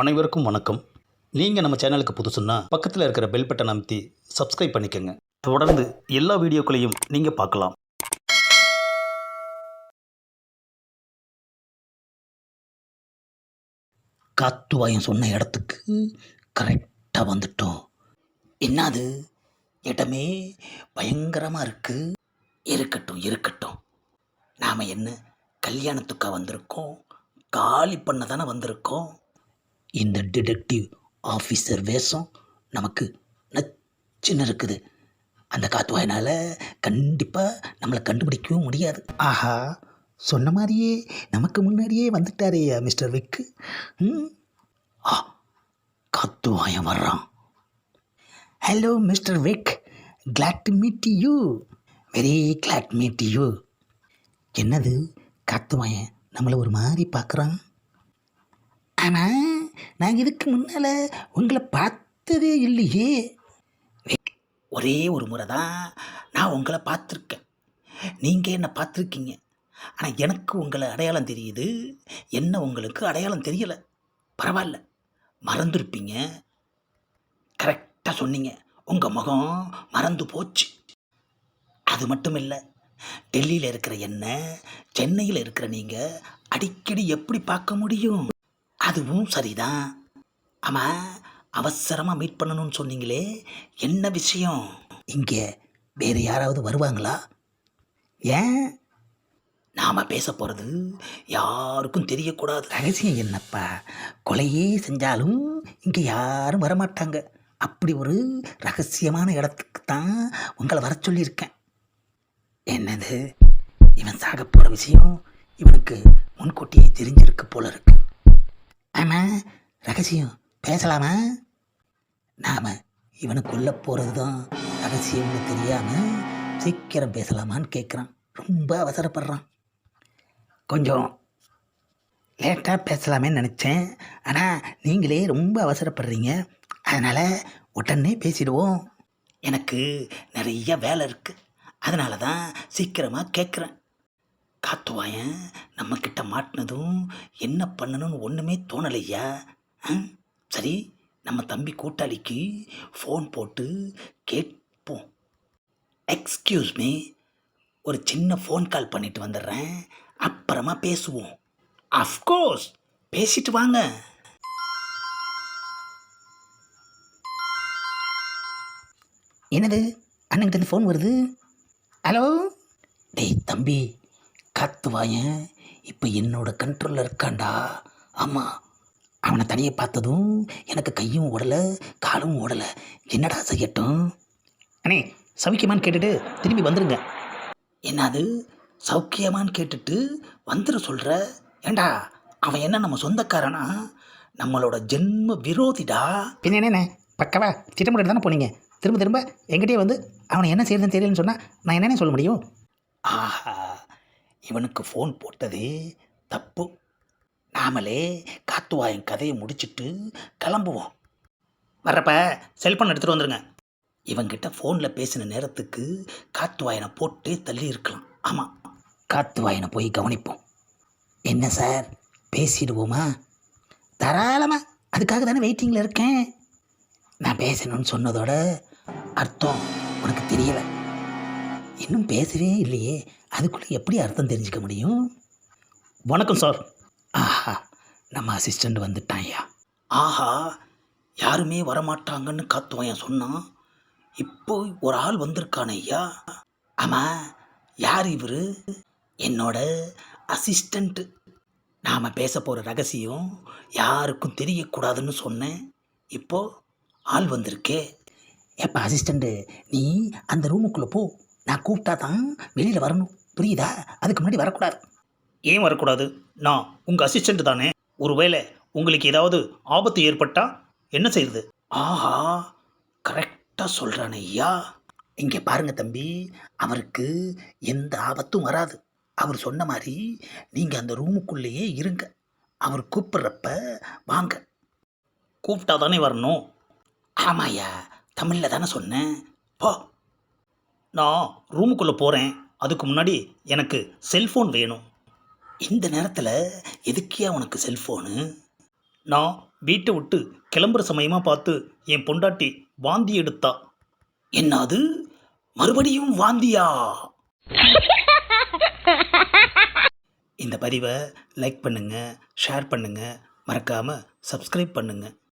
அனைவருக்கும் வணக்கம். நீங்கள் நம்ம சேனலுக்கு புதுசுன்னா பக்கத்தில் இருக்கிற பெல் பட்டன் அமைத்தி சப்ஸ்கிரைப் பண்ணிக்கோங்க. தொடர்ந்து எல்லா வீடியோக்களையும் நீங்கள் பார்க்கலாம். காத்துவாயம் சொன்ன இடத்துக்கு கரெக்டாக வந்துட்டோம். என்னது? இடமே பயங்கரமாக இருக்குது இருக்கட்டும் இருக்கட்டும். நாம் என்ன கல்யாணத்துக்காக வந்திருக்கோம்? காலி பண்ண தானே வந்திருக்கோம்? இந்த டிடெக்டிவ் ஆஃபீஸர் வேஷம் நமக்கு நச்சுன்னு இருக்குது. அந்த காத்துவாயினால் கண்டிப்பாக நம்மளை கண்டுபிடிக்கவும் முடியாது. ஆஹா சொன்ன மாதிரியே நமக்கு முன்னாடியே வந்துட்டாரே மிஸ்டர் விக்கு ம் ஆ காத்துவாயம் வர்றான். Hello mister Vic glad to meet you very glad meet you என்னது காத்துவாயன் நம்மளை ஒரு மாதிரி பார்க்குறான் ஆனால் நான் இதுக்கு முன்னால் உங்களை பார்த்ததே இல்லையே. ஒரே ஒரு முறை தான் நான் உங்களை பார்த்துருக்கேன். நீங்கள் என்னை பார்த்துருக்கீங்க. ஆனால் எனக்கு உங்களை அடையாளம் தெரியுது. என்ன உங்களுக்கு அடையாளம் தெரியலை. பரவாயில்ல. மறந்துருப்பீங்க. கரெக்டாக சொன்னீங்க. உங்கள் முகம் மறந்து போச்சு. அது மட்டும் இல்லை டெல்லியில் இருக்கிற என்ன சென்னையில் இருக்கிற நீங்கள் அடிக்கடி எப்படி பார்க்க முடியும்? அதுவும் சரிதான். ஆமாம் அவசரமாக மீட் பண்ணணும்னு சொன்னீங்களே என்ன விஷயம்? இங்கே வேறு யாராவது வருவாங்களா? ஏன்? நாம் பேச போகிறது யாருக்கும் தெரியக்கூடாது. ரகசியம் என்னப்பா? கொலையே செஞ்சாலும் இங்கே யாரும் வரமாட்டாங்க. அப்படி ஒரு ரகசியமான இடத்துக்கு தான் உங்களை வர சொல்லியிருக்கேன். என்னது? இவன் சாக போகிற விஷயம் இவனுக்கு முன்கூட்டியே தெரிஞ்சிருக்கு போல இருக்கு. ரகசியம் பேசலாமா? நாம் இவனை கொல்ல போகிறது தான் ரகசியம்னு தெரியாமல் சீக்கிரம் பேசலாமான்னு கேட்குறான் ரொம்ப அவசரப்படுறான். கொஞ்சம் லேட்டாக பேசலாமேன்னு நினச்சேன். ஆனால் நீங்களே ரொம்ப அவசரப்படுறீங்க. அதனால் உடனே பேசிடுவோம். எனக்கு நிறைய வேலை இருக்குது அதனால தான் சீக்கிரமாக கேட்குறேன் காத்துவாயன் நம்மக்கிட்ட மாட்டினதும் என்ன பண்ணணும்னு ஒன்றுமே தோணலையா? சரி நம்ம தம்பி கூட்டாளிக்கு ஃபோன் போட்டு கேட்போம். எக்ஸ்கியூஸ் மீ ஒரு சின்ன ஃபோன் கால் பண்ணிட்டு வந்துடுறேன். அப்புறமா பேசுவோம். அஃப்கோர்ஸ் பேசிட்டு வாங்க. என்னது? அண்ணங்கிட்ட ஃபோன் வருது? ஹலோ டேய் தம்பி காத்து வாயன். இப்போ என்னோட கண்ட்ரோலில் இருக்கான்டா. ஆமாம் அவனை தனியாக பார்த்ததும் எனக்கு கையும் ஓடலை காலும் ஓடலை. என்னடா செய்யட்டும்? அண்ணே சௌக்கியமான்னு கேட்டுட்டு திரும்பி வந்துருங்க. என்னது? சௌக்கியமான்னு கேட்டுட்டு வந்துட சொல்கிற ஏண்டா அவன் என்ன நம்ம சொந்தக்காரனா? நம்மளோட ஜென்ம விரோதிடா? பின்ன என்னண்ணே பக்கவா திட்டமிட்டு தானே போனீங்க? திரும்ப திரும்ப எங்கிட்டே வந்து அவனை என்ன செய்யறதுன்னு தெரியலன்னு சொன்னால் நான் என்னென்ன சொல்ல முடியும்? ஆஹா இவனுக்கு ஃபோன் போட்டதே தப்பு. நாமளே காத்துவாயன் கதையை முடிச்சுட்டு கிளம்புவோம். வர்றப்ப செல்ஃபோன் எடுத்துகிட்டு வந்துருங்க. இவங்கிட்ட ஃபோனில் பேசின நேரத்துக்கு காத்துவாயனை போட்டு தள்ளி இருக்கலாம். ஆமாம் காத்துவாயனை போய் கவனிப்போம். என்ன சார் பேசிடுவோமா? தாராளமாக அதுக்காக தானே வெயிட்டிங்கில் இருக்கேன். நான் பேசணும்னு சொன்னதோட அர்த்தம் உனக்கு தெரியலை. இன்னும் பேசவே இல்லையே. அதுக்குள்ளே எப்படி அர்த்தம் தெரிஞ்சுக்க முடியும்? வணக்கம் சார். நம்ம அசிஸ்டண்ட் வந்துட்டான் ஐயா ஆஹா யாருமே வரமாட்டாங்கன்னு காத்துவாயன் சொன்னான் இப்போ ஒரு ஆள் வந்திருக்கான ஐயா. ஆமாம் யார் இவர்? என்னோட அசிஸ்டண்ட்டு நாம் பேச போகிற ரகசியம் யாருக்கும் தெரியக்கூடாதுன்னு சொன்னேன். இப்போ ஆள் வந்திருக்கே. எப்போ அசிஸ்டண்ட்டு நீ அந்த ரூமுக்குள்ளே போ. நான் கூப்பிட்டா தான் வெளியில் வரணும். புரியுதா? அதுக்கு முன்னாடி வரக்கூடாது. ஏன் வரக்கூடாது? நான் உங்கள் அசிஸ்டண்ட்டு தானே. ஒருவேளை உங்களுக்கு ஏதாவது ஆபத்து ஏற்பட்டா என்ன செய்யுது ஆஹா கரெக்டாக சொல்கிறானே ஐயா. இங்கே பாருங்க தம்பி அவருக்கு எந்த ஆபத்தும் வராது. அவர் சொன்ன மாதிரி நீங்கள் அந்த ரூமுக்குள்ளேயே இருங்க. அவர் கூப்பிட்றப்ப வாங்க. கூப்பிட்டா தானே வரணும்? ஆமாயா தமிழில் தானே சொன்னேன். போ. நான் ரூமுக்குள்ளே போகிறேன் அதுக்கு முன்னாடி எனக்கு செல்ஃபோன் வேணும். இந்த நேரத்தில் எதுக்கியா உனக்கு செல்ஃபோனு நான் வீட்டை விட்டு கிளம்புற சமயமாக பார்த்து என் பொண்டாட்டி வாந்தி எடுத்தா. என்னது? மறுபடியும் வாந்தியா? இந்த பதிவை லைக் பண்ணுங்கள் ஷேர் பண்ணுங்கள் மறக்காமல் சப்ஸ்கிரைப் பண்ணுங்கள்